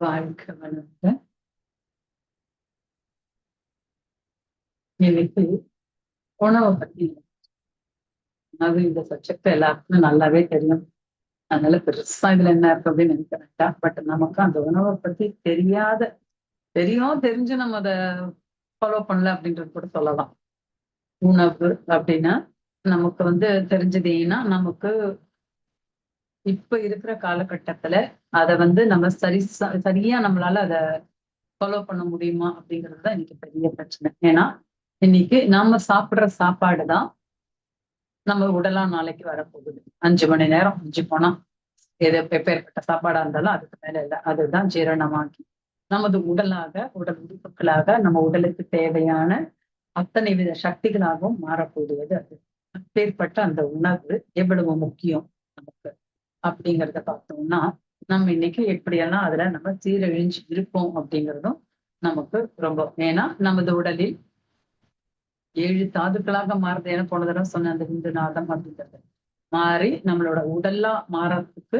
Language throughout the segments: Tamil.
வாழ்க வளமுடன் இன்னைக்கு உணவை பத்தி உணவு இந்த சப்ஜெக்ட் எல்லாருக்குமே நல்லாவே தெரியும். அதனால பெருசா இதுல என்ன இருக்கு அப்படின்னு நினைக்கிறேன் பட் நமக்கு அந்த உணவை பத்தி தெரியாத தெரியும் தெரிஞ்சு நம்ம அதை ஃபாலோ பண்ணல அப்படின்றது கூட சொல்லலாம். உணவு அப்படின்னா நமக்கு வந்து தெரிஞ்சதுன்னா நமக்கு இப்ப இருக்கிற காலகட்டத்துல அத வந்து நம்ம சரி சரியா நம்மளால அத ஃபாலோ பண்ண முடியுமா அப்படிங்கிறது தான் இன்னைக்கு பெரிய பிரச்சனை. ஏன்னா இன்னைக்கு நாம சாப்பிடுற சாப்பாடு தான் நம்ம உடலா நாளைக்கு வரப்போகுது. அஞ்சு மணி நேரம் அஞ்சு போனா எது எப்பேற்பட்ட சாப்பாடா இருந்தாலும் அதுக்கு மேல இல்லை. அதுதான் ஜீரணமாக்கி நமது உடலாக உடல் உறுப்புகளாக நம்ம உடலுக்கு தேவையான அத்தனை வித சக்திகளாகவும் மாறப்போடுவது அது. அப்பேற்பட்ட அந்த உணவு எவ்வளவு முக்கியம் நமக்கு. அப்படிங்கிறத பார்த்தோம்னா நம்ம இன்னைக்கு எப்படியெல்லாம் அதுல நம்ம சீரழிஞ்சு இருப்போம் அப்படிங்கிறதும் நமக்கு ரொம்ப ஏன்னா நமது உடலில் ஏழு தாதுக்களாக மாறுது என போன தடவை சொன்ன அந்த இந்து நாதம் அப்படிங்கிறது. மாறி நம்மளோட உடல்லா மாறதுக்கு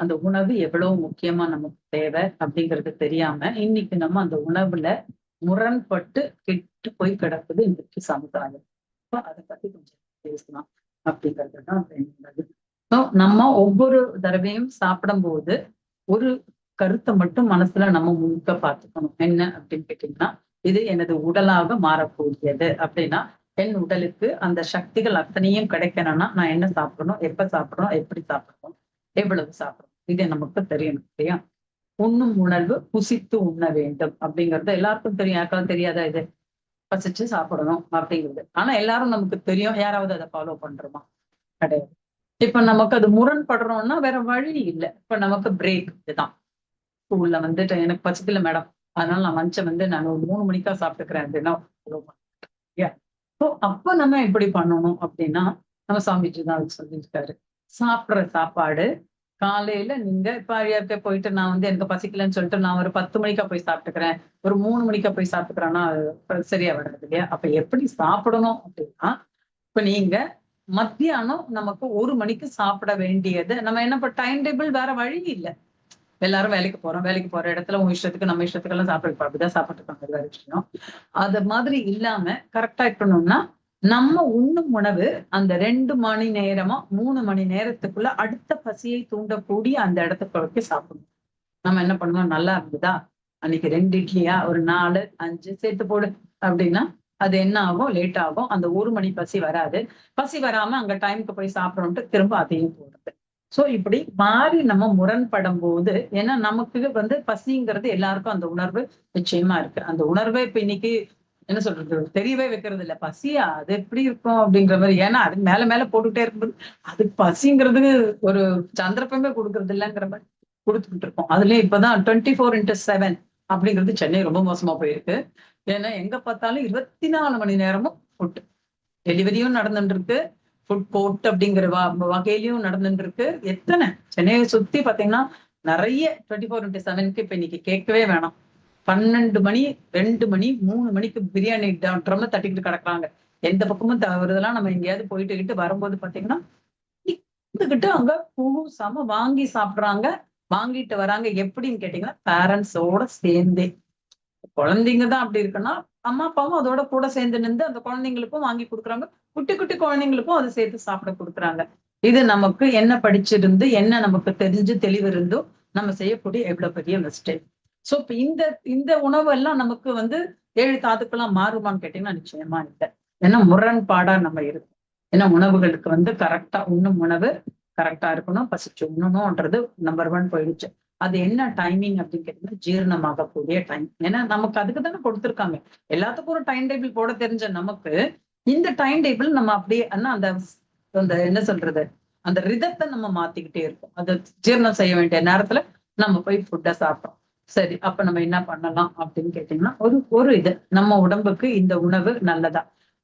அந்த உணவு எவ்வளவு முக்கியமா நமக்கு தேவை அப்படிங்கிறது தெரியாம இன்னைக்கு நம்ம அந்த உணவுல முரண்பட்டு கெட்டு போய் கிடக்குது இன்னைக்கு சமுதாயம். அதை பத்தி கொஞ்சம் பேசலாம் அப்படிங்கிறது தான் ஸோ நம்ம ஒவ்வொரு தடவையும் சாப்பிடும்போது ஒரு கருத்தை மட்டும் மனசுல நம்ம முழுக்க பார்த்துக்கணும். என்ன அப்படின்னு கேட்டீங்கன்னா இது எனது உடலாக மாறக்கூடியது. அப்படின்னா என் உடலுக்கு அந்த சக்திகள் அத்தனையும் கிடைக்கணும்னா நான் என்ன சாப்பிடணும்? எப்ப சாப்பிடணும்? எப்படி சாப்பிடணும்? எவ்வளவு சாப்பிடணும்? இது நமக்கு தெரியணும் இல்லையா? உண்ணும் உணர்வு புசித்து உண்ண வேண்டும் அப்படிங்கிறது எல்லாருக்கும் தெரியும். யாருக்காவது தெரியாதா இது? பசிச்சு சாப்பிடணும் அப்படிங்கிறது. ஆனா எல்லாரும் நமக்கு தெரியும். யாராவது அதை ஃபாலோ பண்றோமா? கிடையாது. இப்ப நமக்கு அது முரண்படுறோம்னா வேற வழி இல்லை. இப்ப நமக்கு பிரேக் இதுதான். ஸ்கூல்ல வந்துட்டு எனக்கு பசிக்கல மேடம் அதனால நான் லஞ்சை வந்து நான் ஒரு மூணு மணிக்கா சாப்பிட்டுக்கிறேன் அப்படின்னா ஸோ அப்ப நம்ம எப்படி பண்ணணும் அப்படின்னா நம்ம சாமிஜி தான் அது சொல்லியிருக்காரு. சாப்பிடுற சாப்பாடு காலையில நீங்க இப்ப அழியாக்க போயிட்டு நான் வந்து எனக்கு பசிக்கலன்னு சொல்லிட்டு நான் ஒரு பத்து மணிக்கா போய் சாப்பிட்டுக்கிறேன். ஒரு மூணு மணிக்கா போய் சாப்பிட்டுக்கிறேன்னா சரியா வராது இல்லையா? அப்ப எப்படி சாப்பிடணும் அப்படின்னா இப்ப நீங்க மத்தியானம் நமக்கு ஒரு மணிக்கு சாப்பிட வேண்டியது. நம்ம என்ன இப்ப டைம் டேபிள் வேற வழி இல்லை. எல்லாரும் வேலைக்கு போறோம். வேலைக்கு போற இடத்துல உங்க இஷ்டத்துக்கு நம்ம இஷ்டத்துக்கு எல்லாம் சாப்பிட்டு அப்படிதான் சாப்பிட்டுருக்காங்க வேற விஷயம். அது மாதிரி இல்லாம கரெக்டா இருக்கணும்னா நம்ம உண்ணும் உணவு அந்த ரெண்டு மணி நேரமா மூணு மணி நேரத்துக்குள்ள அடுத்த பசியை தூண்டக்கூடிய அந்த இடத்துக்கு வரைக்கும் சாப்பிடணும். நம்ம என்ன பண்ணுவோம் நல்லா இருந்ததா அன்னைக்கு ரெண்டு இட்லியா? ஒரு நாலு அஞ்சு சேர்த்து போடு. அப்படின்னா அது என்ன ஆகும்? லேட் ஆகும். அந்த ஒரு மணி பசி வராது. பசி வராம அங்க டைம்க்கு போய் சாப்பிடணும்ட்டு திரும்ப அதையும் போடுறது. சோ இப்படி மாறி நம்ம முரண்படும் போது ஏன்னா நமக்கு வந்து பசிங்கிறது எல்லாருக்கும் அந்த உணர்வு நிச்சயமா இருக்கு. அந்த உணர்வை இப்ப இன்னைக்கு என்ன சொல்றது? தெரியவே வைக்கிறது இல்ல. பசியா? அது எப்படி இருக்கும் அப்படிங்கிற மாதிரி. ஏன்னா அது மேல மேல போட்டுட்டே இருக்கும்போது அதுக்கு பசிங்கிறது ஒரு சந்தர்ப்பமே கொடுக்கறது இல்லைங்கிற மாதிரி கொடுத்துக்கிட்டு இருக்கோம். அதுலயும் இப்பதான் டுவெண்ட்டி ஃபோர் இன்ட்டு செவன் அப்படிங்கிறது சென்னை ரொம்ப மோசமா போயிருக்கு. ஏன்னா எங்க பார்த்தாலும் இருபத்தி நாலு மணி நேரமும் ஃபுட் டெலிவரியும் நடந்துட்டு இருக்கு ஃபுட் கோர்ட் அப்படிங்கிற வ- நடந்துட்டு இருக்கு எத்தனை? சென்னையை சுத்தி பாத்தீங்கன்னா நிறைய டுவெண்ட்டி ஃபோர் இன்ட்டு செவனுக்கு இப்ப இன்னைக்கு கேட்கவே வேணாம். பன்னெண்டு மணி ரெண்டு மணி மூணு மணிக்கு பிரியாணி ட்ரம்ல தட்டிக்கிட்டு கிடக்குறாங்க. எந்த பக்கமும் தவறுதெல்லாம் நம்ம எங்கேயாவது போயிட்டு வரும்போது பாத்தீங்கன்னா இருந்துகிட்டு அங்க குழு சம வாங்கி சாப்பிடுறாங்க. வாங்கிட்டு வராங்க. எப்படின்னு கேட்டீங்கன்னா பேரண்ட்ஸோட சேர்ந்தே. குழந்தைங்க தான் அப்படி இருக்குன்னா அம்மா அப்பாவும் அதோட கூட சேர்ந்து நின்று அந்த குழந்தைங்களுக்கும் வாங்கி கொடுக்குறாங்க. குட்டி குட்டி குழந்தைங்களுக்கும் அதை சேர்த்து சாப்பிட கொடுக்குறாங்க. இது நமக்கு என்ன படிச்சிருந்து என்ன நமக்கு தெரிஞ்சு தெளிவு இருந்தோ நம்ம செய்யக்கூடிய எவ்வளவு பெரிய மிஸ்டேக் சோ இப்ப இந்த இந்த உணவு எல்லாம் நமக்கு வந்து ஏழு தாதுக்கெல்லாம் மாறுமான்னு கேட்டீங்கன்னா நிச்சயமா இல்லை. ஏன்னா முரண்பாடா நம்ம இருக்கும். ஏன்னா உணவுகளுக்கு வந்து கரெக்டா உண்ணும் உணவு கரெக்டா இருக்கணும். பசிச்சு உண்ணணும்ன்றது நம்பர் ஒன் போயிடுச்சு. அது என்ன டைமிங் அப்படின்னு கேட்டீங்கன்னா ஜீரணமாகக்கூடிய டைம் ஏன்னா நமக்கு அதுக்கு தானே கொடுத்துருக்காங்க. எல்லாத்துக்கும் ஒரு டைம் டேபிள் போட தெரிஞ்ச நமக்கு இந்த டைம் டேபிள் நம்ம அப்படியே ஆனா அந்த அந்த என்ன சொல்றது? அந்த ரிதத்தை நம்ம மாத்திக்கிட்டே இருக்கோம். அது ஜீரணம் செய்ய வேண்டிய நேரத்துல நம்ம போய் ஃபுட்டை சாப்பிட்டோம். சரி அப்ப நம்ம என்ன பண்ணலாம் அப்படின்னு கேட்டீங்கன்னா ஒரு ஒரு இது. நம்ம உடம்புக்கு இந்த உணவு நல்லதா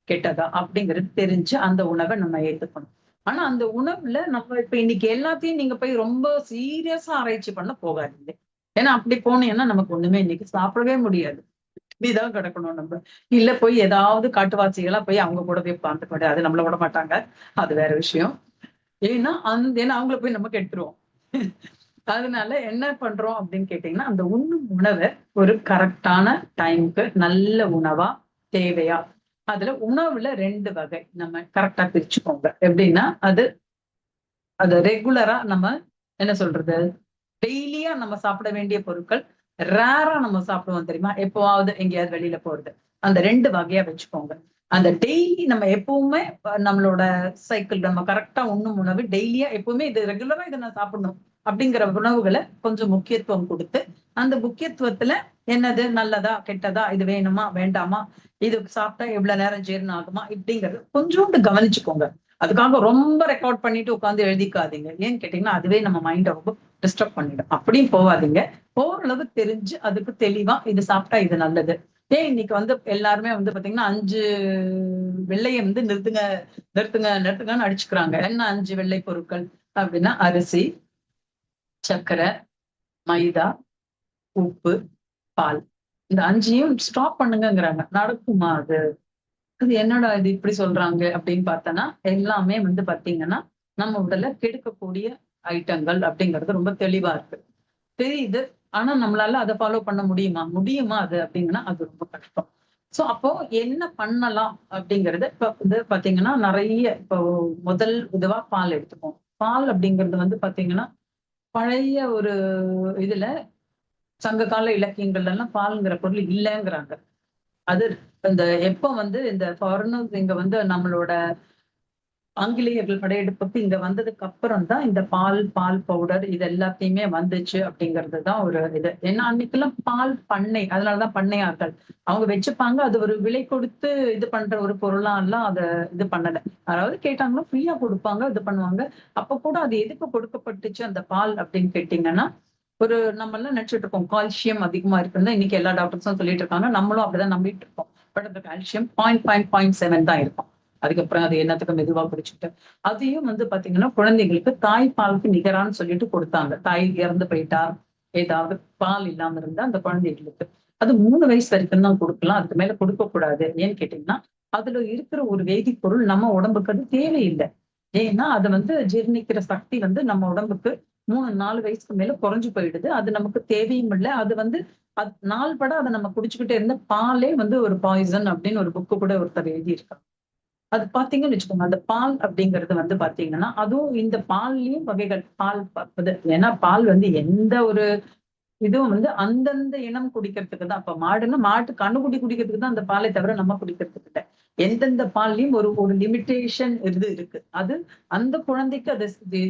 கெட்டதா அப்படிங்கிறது தெரிஞ்சு அந்த உணவை நம்ம ஏத்துக்கணும். ஆனா அந்த உணவுல நம்ம இப்ப இன்னைக்கு எல்லாத்தையும் நீங்க போய் ரொம்ப சீரியஸா ஆராய்ச்சி பண்ண போகாதீங்க. ஏன்னா அப்படி போனீங்கன்னா நமக்கு ஒண்ணுமே இன்னைக்கு சாப்பிடவே முடியாது. இப்படிதான் கிடக்கணும் நம்ம. இல்ல போய் ஏதாவது காட்டுவாசிகளா போய் அவங்க கூட போய் பார்த்துக்க முடியாது அது நம்மள விட மாட்டாங்க. அது வேற விஷயம். ஏன்னா அந்த ஏன்னா அவங்கள போய் நம்ம கெட்டுருவோம் அதனால என்ன பண்றோம் அப்படின்னு கேட்டீங்கன்னா அந்த உண்ணும் உணவை ஒரு கரெக்டான டைமுக்கு நல்ல உணவா தேவையா அதுல உணவுல ரெண்டு வகை நம்ம கரெக்டா பிரிச்சுக்கோங்க. எப்படின்னா அது அது ரெகுலரா நம்ம என்ன சொல்றது? டெய்லியா நம்ம சாப்பிட வேண்டிய பொருட்கள் ரேரா நம்ம சாப்பிடுவோம் தெரியுமா? எப்போவாவது எங்கேயாவது வெளியில போறது. அந்த ரெண்டு வகையா வச்சுக்கோங்க. அந்த டெய்லி நம்ம எப்பவுமே நம்மளோட சைக்கிள் நம்ம கரெக்டா உண்ணும் உணவு டெய்லியா எப்பவுமே இது ரெகுலரா இதை நான் சாப்பிடணும். அப்படிங்கிற உணவுகளை கொஞ்சம் முக்கியத்துவம் கொடுத்து அந்த முக்கியத்துவத்துல என்னது நல்லதா கெட்டதா இது வேணுமா வேண்டாமா இது சாப்பிட்டா எவ்வளவு நேரம் ஜீரணம் ஆகுமா இப்படிங்கறது கொஞ்சோண்டு கவனிச்சுக்கோங்க. அதுக்காக ரொம்ப ரெக்கார்ட் பண்ணிட்டு உட்காந்து எழுதிக்காதீங்க. ஏன்னு கேட்டீங்கன்னா அதுவே நம்ம மைண்டை ரொம்ப டிஸ்டர்ப் பண்ணிடும். அப்படியும் போவாதீங்க ஓரளவு தெரிஞ்சு அதுக்கு தெளிவா இது சாப்பிட்டா இது நல்லது. ஏன் இன்னைக்கு வந்து எல்லாருமே வந்து பாத்தீங்கன்னா அஞ்சு வெள்ளையை வந்து நிறுத்துங்க நிறுத்துங்க நிறுத்துங்கன்னு அடிச்சுக்கிறாங்க. என்ன அஞ்சு வெள்ளை பொருட்கள் அப்படின்னா அரிசி சர்க்கரை மைதா உப்பு பால். இந்த அஞ்சையும் ஸ்டாப் பண்ணுங்கிறாங்க நடக்குமா அது? அது என்னடா இது இப்படி சொல்றாங்க அப்படின்னு பார்த்தோன்னா எல்லாமே வந்து பாத்தீங்கன்னா நம்ம உடல கெடுக்கக்கூடிய ஐட்டங்கள் அப்படிங்கிறது ரொம்ப தெளிவா இருக்கு. தெரியுது. ஆனா நம்மளால அதை ஃபாலோ பண்ண முடியுமா? முடியுமா அது அப்படிங்கன்னா அது ரொம்ப கஷ்டம். சோ அப்போ என்ன பண்ணலாம் அப்படிங்கறது இப்ப வந்து பாத்தீங்கன்னா நிறைய இப்போ முதல் இதுவா பால் எடுத்துப்போம். பால் அப்படிங்கிறது வந்து பாத்தீங்கன்னா பழைய ஒரு இதுல சங்க கால இலக்கியங்கள்ல எல்லாம் பால்ங்கிற பொருள் இல்லைங்கிறாங்க. அது இந்த எப்ப வந்து இந்த ஃபாரினர்ஸ் இங்க வந்து நம்மளோட ஆங்கிலேயர்கள் படையெடுப்புக்கு இங்க வந்ததுக்கு அப்புறம் தான் இந்த பால் பால் பவுடர் இது எல்லாத்தையுமே வந்துச்சு அப்படிங்கிறது தான் ஒரு இது. ஏன்னா அன்னைக்கெல்லாம் பால் பண்ணை அதனாலதான் பண்ணையார்கள். அவங்க வச்சுப்பாங்க அது ஒரு விலை கொடுத்து இது பண்ற ஒரு பொருளா எல்லாம் அதை இது பண்ணல. அதாவது கேட்டாங்கன்னா ஃப்ரீயா கொடுப்பாங்க இது பண்ணுவாங்க. அப்ப கூட அது எதுக்கு கொடுக்கப்பட்டுச்சு அந்த பால் அப்படின்னு கேட்டீங்கன்னா ஒரு நம்ம எல்லாம் நினைச்சிட்டு இருக்கோம் கால்சியம் அதிகமா இருக்குன்னு இன்னைக்கு எல்லா டாக்டர்ஸும் சொல்லிட்டு இருக்காங்க. நம்மளும் அப்படிதான் நம்பிட்டு இருக்கோம் பட் அந்த calcium point point point seven தான் இருக்கும். அதுக்கப்புறம் அது என்னத்துக்கு மெதுவா குடிச்சுட்டு அதையும் வந்து பாத்தீங்கன்னா குழந்தைங்களுக்கு தாய்ப்பாலுக்கு நிகரான்னு சொல்லிட்டு கொடுத்தாங்க. தாய் இறந்து போயிட்டா ஏதாவது பால் இல்லாம இருந்தா அந்த குழந்தைகளுக்கு. அது மூணு வயசு வரைக்கும் தான் கொடுக்கலாம் அதுக்கு மேல கொடுக்க கூடாது ஏன்னு கேட்டீங்கன்னா அதுல இருக்கிற ஒரு வேதிப்பொருள் நம்ம உடம்புக்கு அது தேவையில்லை. ஏன்னா அது வந்து ஜீர்ணிக்கிற சக்தி வந்து நம்ம உடம்புக்கு மூணு நாலு வயசுக்கு மேல குறைஞ்சு போயிடுது. அது நமக்கு தேவையும் இல்லை. அது வந்து அது நாள் பட அதை நம்ம குடிச்சுக்கிட்டே இருந்த பாலே வந்து ஒரு பாய்சன் அப்படின்னு ஒரு புக்கு கூட ஒருத்தர் எழுதியிருக்காங்க அது பாத்தீங்கன்னு வச்சுக்கோங்க அந்த பால் அப்படிங்கிறது வந்து பாத்தீங்கன்னா அதுவும் இந்த பால்லயும் வகைகள் பால் ஏன்னா பால் வந்து எந்த ஒரு இதுவும் வந்து அந்தந்த இனம் குடிக்கிறதுக்கு தான். அப்ப மாடுன்னா மாட்டு கண்ணுக்குட்டி குடிக்கிறதுக்கு தான் அந்த பாலை தவிர நம்ம குடிக்கிறதுக்கு இல்லை. எந்தெந்த பால்லையும் ஒரு ஒரு லிமிட்டேஷன் இது இருக்கு. அது அந்த குழந்தைக்கு அது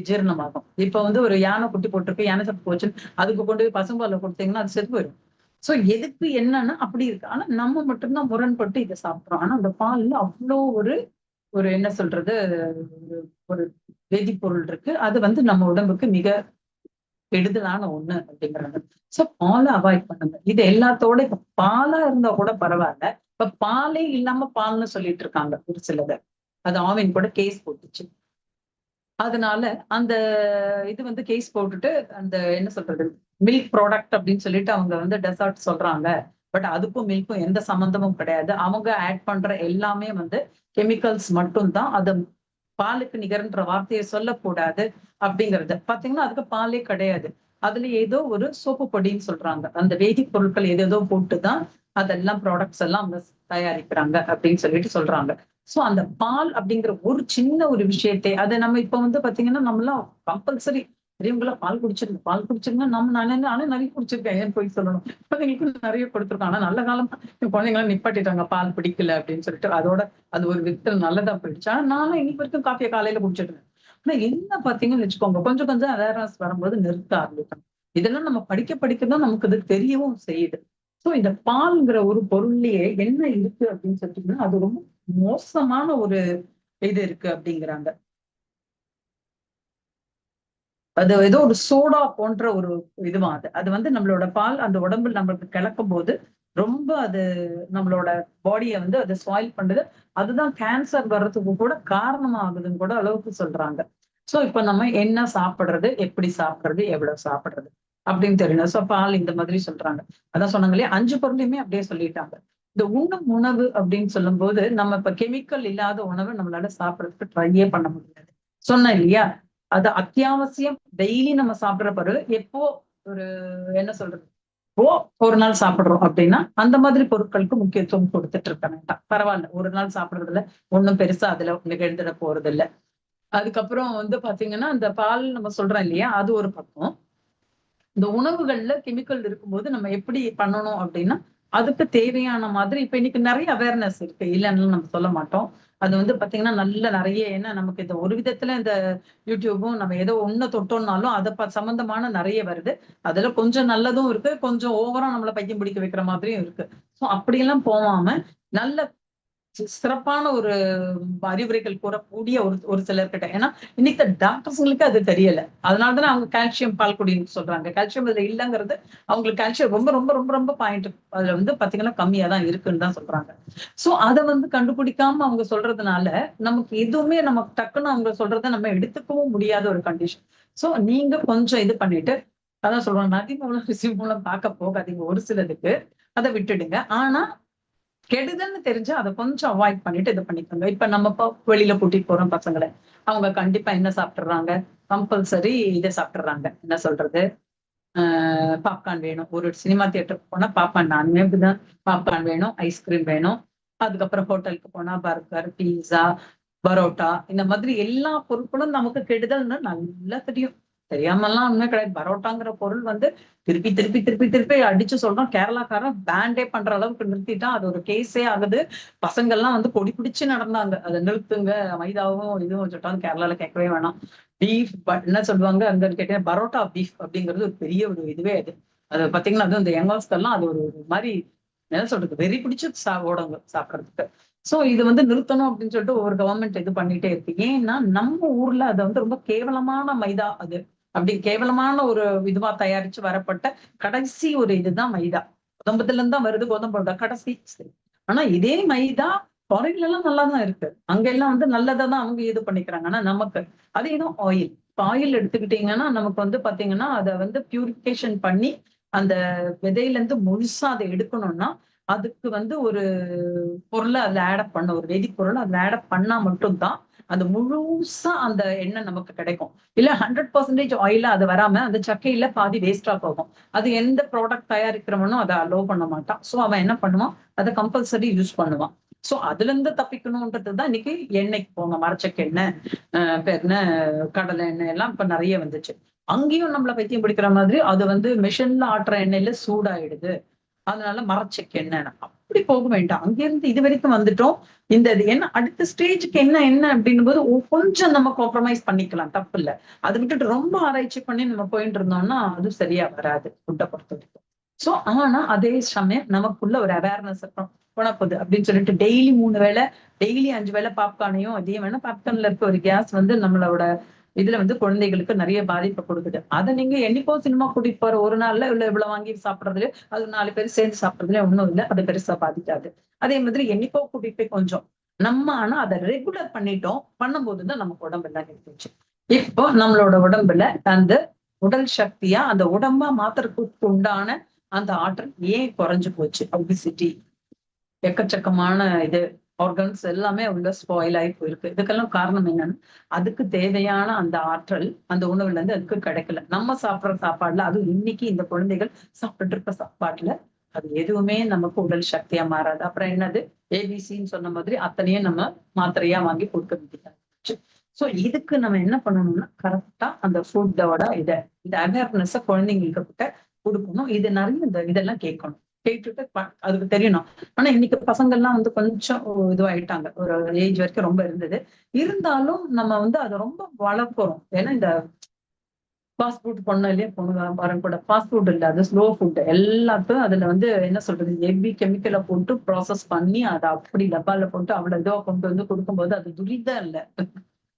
ஜீரணமாகும். இப்ப வந்து ஒரு யானை குட்டி போட்டிருக்கு யானை சத்து போச்சு அதுக்கு கொண்டு போய் பசும்பால கொடுத்தீங்கன்னா அது செத்து போயிடும் சோ எதுக்கு என்னன்னா அப்படி இருக்கு. ஆனா நம்ம மட்டும்தான் முரண்பட்டு இதை சாப்பிடுறோம். ஆனா அந்த பால்ல அவ்வளோ ஒரு ஒரு என்ன சொல்றது ஒரு ஒரு வேதிப்பொருள் இருக்கு. அது வந்து நம்ம உடம்புக்கு மிக கெடுதலான ஒண்ணு அப்படிங்கிறது. சோ பாலை அவாய்ட் பண்ணுங்க. இது எல்லாத்தோட இப்ப பாலா இருந்தா கூட பரவாயில்ல. இப்ப பாலே இல்லாம பால்னு சொல்லிட்டு இருக்காங்க ஒரு சிலதை அது ஆவின் கூட கேஸ் போட்டுச்சு. அதனால அந்த இது வந்து கேஸ் போட்டுட்டு அந்த என்ன சொல்றது மில்க் ப்ராடக்ட் அப்படின்னு சொல்லிட்டு அவங்க வந்து டெசர்ட் சொல்றாங்க. பட் அதுக்கும் மில்க்கும் எந்த சம்மந்தமும் கிடையாது. அவங்க ஆட் பண்ற எல்லாமே வந்து கெமிக்கல்ஸ் மட்டும்தான். அது பாலுக்கு நிகர்ன்ற வார்த்தையை சொல்லக்கூடாது அப்படிங்கறது. பாத்தீங்கன்னா அதுக்கு பாலே கிடையாது. அதுல ஏதோ ஒரு சோப்பு பொடின்னு சொல்றாங்க. அந்த வேதிப்பொருட்கள் ஏதேதோ போட்டுதான் அதெல்லாம் ப்ராடக்ட்ஸ் எல்லாம் அவங்க தயாரிக்கிறாங்க அப்படின்னு சொல்லிட்டு சொல்றாங்க. சோ அந்த பால் அப்படிங்கிற ஒரு சின்ன ஒரு விஷயத்தை அதை நம்ம இப்ப வந்து பாத்தீங்கன்னா நம்மளாம் கம்பல்சரி பெரியவங்களாம் பால் குடிச்சிருங்க பால் குடிச்சிருங்க. நம்ம நான் ஆனா நிறைய குடிச்சிருக்கேன் ஏன் போய் சொல்லணும்? குழந்தைங்களுக்கு நிறைய கொடுத்துருக்கோம் ஆனா நல்ல காலம் குழந்தைங்களாம் நிப்பாட்டிட்டாங்க பால் பிடிக்கல அப்படின்னு சொல்லிட்டு அதோட அது ஒரு வித்தல் நல்லதா போயிடுச்சு. ஆனா நானும் இன்னைக்கு வரைக்கும் காப்பியை காலையில குடிச்சிருக்கேன் ஆனா என்ன பாத்தீங்கன்னு வச்சுக்கோங்க கொஞ்சம் கொஞ்சம் அவேர்னஸ் வரும்போது நிறுத்த ஆரம்பிக்கும் இதெல்லாம் நம்ம படிக்க படிக்க தான் நமக்கு இது தெரியவும் செய்யுது. சோ இந்த பால்ங்கிற ஒரு பொருள்லயே என்ன இருக்கு அப்படின்னு சொல்லிட்டீங்கன்னா அது ரொம்ப மோசமான ஒரு இது இருக்கு அப்படிங்கிறாங்க. அது ஏதோ ஒரு சோடா போன்ற ஒரு இதுவா அது. அது வந்து நம்மளோட பால் அந்த உடம்புல நம்மளுக்கு கிளக்கும் போது ரொம்ப அது நம்மளோட பாடியை வந்து அதை ஸ்பாயில் பண்ணுது. அதுதான் கேன்சர் வர்றதுக்கு கூட காரணமாகுதுன்னு கூட அளவுக்கு சொல்றாங்க. சோ இப்ப நம்ம என்ன சாப்பிடுறது எப்படி சாப்பிடுறது எவ்வளவு சாப்பிடுறது? அப்படின்னு தெரியணும் சோ பால் இந்த மாதிரி சொல்றாங்க. அதான் சொன்னாங்க இல்லையா? அஞ்சு பொருளையுமே அப்படியே சொல்லிட்டாங்க. இந்த உண்ணும் உணவு அப்படின்னு சொல்லும் போது நம்ம இப்ப கெமிக்கல் இல்லாத உணவை நம்மளால சாப்பிடறதுக்கு ட்ரையே பண்ண முடியாது. சொன்னேன் இல்லையா? அது அத்தியாவசியம். டெய்லி நம்ம சாப்பிடுற பிறகு எப்போ ஒரு என்ன சொல்றது? ஓ ஒரு நாள் சாப்பிடுறோம் அப்படின்னா அந்த மாதிரி பொருட்களுக்கு முக்கியத்துவம் கொடுத்துட்டு இருக்க வேண்டாம். பரவாயில்ல. ஒரு நாள் சாப்பிடுறதுல ஒண்ணும் பெருசா அதுல நிகழ்ந்துட போறது இல்லை அதுக்கப்புறம் வந்து பாத்தீங்கன்னா இந்த பால் நம்ம சொல்றோம் இல்லையா? அது ஒரு பக்கம். இந்த உணவுகள்ல கெமிக்கல் இருக்கும்போது நம்ம எப்படி பண்ணணும் அப்படின்னா அதுக்கு தேவையான மாதிரி இப்ப இன்னைக்கு நிறைய அவேர்னஸ் இருக்கு. இல்லைன்னு நம்ம சொல்ல மாட்டோம். அது வந்து பாத்தீங்கன்னா நல்ல நிறைய ஏன்னா நமக்கு இந்த ஒரு விதத்துல இந்த யூடியூபும் நம்ம ஏதோ ஒண்ணு தொட்டோம்னாலும் அதை சம்பந்தமான நிறைய வருது. அதுல கொஞ்சம் நல்லதும் இருக்கு. கொஞ்சம் ஓவரா நம்மள பையன் பிடிக்க வைக்கிற மாதிரியும் இருக்கு. ஸோ அப்படியெல்லாம் போகாம நல்ல சிறப்பான ஒரு அறிவுரைகள் கூறக்கூடிய ஒரு ஒரு சிலர்கிட்ட. ஏன்னா இன்னைக்கு டாக்டர்ஸ்ங்களுக்கு அது தெரியல. அதனாலதான் அவங்க கால்சியம் பால் குடின்னு சொல்றாங்க. கால்சியம் அதுல இல்லைங்கிறது அவங்களுக்கு கால்சியம் ரொம்ப ரொம்ப ரொம்ப ரொம்ப பாயிண்ட் அதுல வந்து பாத்தீங்கன்னா கம்மியா தான் இருக்குன்னு தான் சொல்றாங்க. சோ அதை வந்து கண்டுபிடிக்காம அவங்க சொல்றதுனால நமக்கு எதுவுமே நமக்கு டக்குன்னு அவங்க சொல்றதை நம்ம எடுத்துக்கவும் முடியாத ஒரு கண்டிஷன் சோ நீங்க கொஞ்சம் இது பண்ணிட்டு அதான் சொல்றாங்க நதி மூலம் ரிசி மூலம் பார்க்க போகாதீங்க ஒரு சிலதுக்கு. அதை விட்டுடுங்க. ஆனா கெடுதல்னு தெரிஞ்சு அதை கொஞ்சம் அவாய்ட் பண்ணிட்டு இது பண்ணிக்கோங்க. இப்ப நம்ம வெளியில கூட்டிட்டு போறோம் பசங்களை. அவங்க கண்டிப்பா என்ன சாப்பிடுறாங்க கம்பல்சரி இதை சாப்பிடுறாங்க என்ன சொல்றது? ஆஹ் பாப்கார்ன் வேணும். ஒரு சினிமா தியேட்டருக்கு போனா பாப்கார்ன் நானுமே இப்படிதான். பாப்கார்ன் வேணும் ஐஸ்கிரீம் வேணும். அதுக்கப்புறம் ஹோட்டலுக்கு போனா பர்கர் பீஸா பரோட்டா. இந்த மாதிரி எல்லா பொருட்களும் நமக்கு கெடுதல்னு நல்லா தெரியும். தெரியாமல்லாம் ஒண்ணுமே கிடையாது. பரோட்டாங்கிற பொருள் வந்து திருப்பி திருப்பி திருப்பி திருப்பி அடிச்சு சொல்றோம். கேரளாக்காரன் பேண்டே பண்ற அளவுக்கு நிறுத்திட்டான். அது ஒரு கேஸே ஆகுது. பசங்கள்லாம் வந்து கொடி பிடிச்சு நடந்தாங்க. அதை நிறுத்துங்க. மைதாவும் இதுவும் சொல்லிட்டாங்க கேரளால கேட்கவே வேணாம். பீஃப் என்ன சொல்லுவாங்க? அங்கன்னு கேட்டேன் பரோட்டா பீஃப் அப்படிங்கிறது ஒரு பெரிய ஒரு இதுவே அது. அது பாத்தீங்கன்னா அது இந்த யங்ஸ்டர்லாம் அது ஒரு மாதிரி என்ன சொல்றது? வெறி பிடிச்சு சா ஓடுங்க சாப்பிடறதுக்கு. சோ இது வந்து நிறுத்தணும் அப்படின்னு சொல்லிட்டு ஒவ்வொரு கவர்மெண்ட் இது பண்ணிட்டே இருக்கு. ஏன்னா நம்ம ஊர்ல அது வந்து ரொம்ப கேவலமான மைதா அது. அப்படி கேவலமான ஒரு இதுவா தயாரிச்சு வரப்பட்ட கடைசி ஒரு இதுதான் மைதா. கோதம்பத்துல இருந்து தான் வருது கோதம்பு கடைசி ஆனா இதே மைதா ஃபாரின்ல எல்லாம் நல்லா தான் இருக்கு. அங்க எல்லாம் வந்து நல்லதை தான் அவங்க இது பண்ணிக்கிறாங்க. ஆனா நமக்கு அதே தான் ஆயில் ஆயில் எடுத்துக்கிட்டீங்கன்னா நமக்கு வந்து பாத்தீங்கன்னா அதை வந்து பியூரிஃபிகேஷன் பண்ணி அந்த விதையில இருந்து முழுசா அதை எடுக்கணும்னா அதுக்கு வந்து ஒரு பொருளை அதுல ஆடப் பண்ண ஒரு வேதிப்பொருள் அதுல ஆடப் பண்ணா மட்டும்தான் அந்த முழுசா அந்த எண்ணெய் நமக்கு கிடைக்கும். இல்ல ஹண்ட்ரட் பர்சன்டேஜ் ஆயிலா அது வராம அந்த சக்கையில பாதி வேஸ்டா போகும். அது எந்த ப்ராடக்ட் தயாரிக்கிறவனும் அதை அலோவ் பண்ண மாட்டான். சோ அவன் என்ன பண்ணுவான்? அதை கம்பல்சரி யூஸ் பண்ணுவான். சோ அதுல இருந்து தப்பிக்கணும்ன்றதுதான் இன்னைக்கு எண்ணெய்க்கு போங்க. மரச்சக்கு எண்ணெய் கடலை எண்ணெய் எல்லாம் இப்ப நிறைய வந்துச்சு. அங்கேயும் நம்மள பைத்தியம் பிடிக்கிற மாதிரி அது வந்து மிஷின்ல ஆட்டுற எண்ணெயில சூடாயிடுது. அதனால மரச்செக்கு என்ன அப்படி போக வேண்டாம். அங்கிருந்து இது வரைக்கும் வந்துட்டோம். இந்த இது என்ன அடுத்த ஸ்டேஜுக்கு என்ன என்ன அப்படின்னும் போது கொஞ்சம் நம்ம காம்ப்ரமைஸ் பண்ணிக்கலாம். தப்பு இல்ல. அதை விட்டுட்டு ரொம்ப ஆராய்ச்சி பண்ணி நம்ம போயிட்டு இருந்தோம்னா அது சரியா வராது ஃபுட்டை பொறுத்த வரைக்கும். சோ ஆனா அதே சமயம் நமக்குள்ள ஒரு அவேர்னஸ் இருக்கும் உணப்பது அப்படின்னு சொல்லிட்டு டெய்லி மூணு வேளை டெய்லி அஞ்சு வேளை பாப்கார்னையும் அதே வேணா பாப்கார்ன்ல இருக்க ஒரு கேஸ் வந்து நம்மளோட இதுல வந்து குழந்தைகளுக்கு நிறைய பாதிப்பை கொடுக்குது. அதை நீங்க என்னைக்கோ சினிமா கூட்டிட்டு போற ஒரு நாள்ல இல்ல இவ்வளவு வாங்கி சாப்பிடுறதுல அது நாலு பேர் சேர்ந்து சாப்பிடுறதுல ஒன்றும் இல்லை. அது பெருசா பாதிக்காது. அதே மாதிரி என்னைக்கோ கூட்டிட்டு போய் கொஞ்சம் நம்ம ஆனா அதை ரெகுலர் பண்ணிட்டோம் பண்ணும்போதுதான் நமக்கு உடம்பு எல்லாம் இருந்துச்சு இப்போ நம்மளோட உடம்புல அந்த உடல் சக்தியா அந்த உடம்பா மாத்திரத்துக்கு உண்டான அந்த ஆற்றல் ஏன் குறைஞ்சு போச்சு? ஒபிசிட்டி எக்கச்சக்கமான இது. ஆர்கன்ஸ் எல்லாமே உள்ள ஸ்பாயில் ஆகி போயிருக்கு. இதுக்கெல்லாம் காரணம் என்னன்னு அதுக்கு தேவையான அந்த ஆற்றல் அந்த உணவுல இருந்து அதுக்கு கிடைக்கல. நம்ம சாப்பிடுற சாப்பாடுல அது இன்னைக்கு இந்த குழந்தைகள் சாப்பிட்டு இருக்க சாப்பாட்டுல அது எதுவுமே நமக்கு உடல் சக்தியா மாறாது. அப்புறம் என்னது? ஏபிசின்னு சொன்ன மாதிரி அத்தனையும் நம்ம மாத்திரையா வாங்கி கொடுக்க முடியாது சோ இதுக்கு நம்ம என்ன பண்ணணும்னா கரெக்டா அந்த ஃபுட்டோட இதை இந்த அவேர்னஸ குழந்தைங்களுக்கு கிட்ட கொடுக்கணும். இது நிறைய இந்த இதெல்லாம் கேட்கணும். கேட்டுட்டு அதுக்கு தெரியணும். ஆனா இன்னைக்கு பசங்கள்லாம் வந்து கொஞ்சம் இதுவாயிட்டாங்க. ஒரு ஏஜ் வரைக்கும் ரொம்ப இருந்தது. இருந்தாலும் நம்ம வந்து அதை ரொம்ப வளர்க்குறோம். ஏன்னா இந்த ஃபாஸ்ட் ஃபுட் பொண்ணு இல்லையா பொண்ணு வரன் கூட ஃபாஸ்ட் ஃபுட் இல்ல அது ஸ்லோ ஃபுட் எல்லாத்தையும் அதுல வந்து என்ன சொல்றது ஹெவி கெமிக்கலை போட்டு ப்ராசஸ் பண்ணி அதை அப்படி டப்பால போட்டு அவ்வளவு இதுவா கொண்டு வந்து கொடுக்கும்போது அது துரிதம் இல்ல.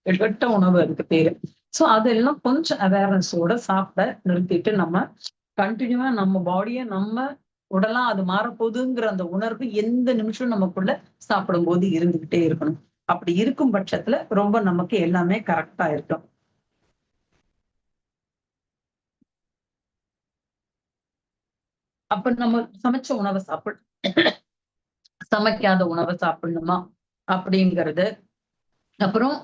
கெட்ட உணவு அதுக்கு பேரு. சோ அதெல்லாம் கொஞ்சம் அவேர்னஸோட சாப்பிட நிறுத்திட்டு நம்ம கண்டினியூவா நம்ம பாடியை நம்ம உடலா அது மாறப்போகுதுங்கிற அந்த உணர்வு எந்த நிமிஷம் நமக்குள்ள சாப்பிடும் போது இருந்துகிட்டே இருக்கணும். அப்படி இருக்கும் பட்சத்துல ரொம்ப நமக்கு எல்லாமே கரெக்டா இருக்கும். அப்ப நம்ம சமைச்ச உணவை சாப்பிட சமைக்காத உணவை சாப்பிடணுமா? அப்படிங்கிறது. அப்புறம்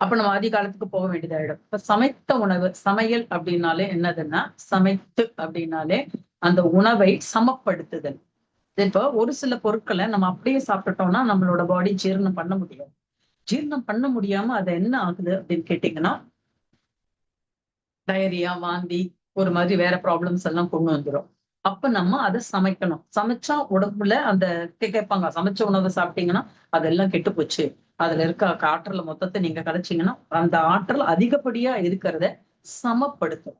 அப்ப நம்ம அதிகாலத்துக்கு போக வேண்டியதாயிடும். இப்ப சமைத்த உணவு சமையல் அப்படின்னாலே என்னதுன்னா சமைத்து அப்படின்னாலே அந்த உணவை சமப்படுத்துதல். இப்போ ஒரு சில பொருட்களை நம்ம அப்படியே சாப்பிட்டுட்டோம்னா நம்மளோட பாடி ஜீரணம் பண்ண முடியாது ஜீரணம் பண்ண முடியாம அது என்ன ஆகுது அப்படின்னு கேட்டீங்கன்னா டயரியா வாந்தி ஒரு மாதிரி வேற ப்ராப்ளம்ஸ் எல்லாம் கொண்டு வந்துரும். அப்ப நம்ம அதை சமைக்கணும். சமைச்சா உடம்புல அந்த கேட்பாங்க சமைச்ச உணவை சாப்பிட்டீங்கன்னா அதெல்லாம் கெட்டு போச்சு. அதுல இருக்க க- ஆற்றலை மொத்தத்தை நீங்க கிடைச்சீங்கன்னா அந்த ஆற்றல் அதிகப்படியா இருக்கிறத சமப்படுத்தும்.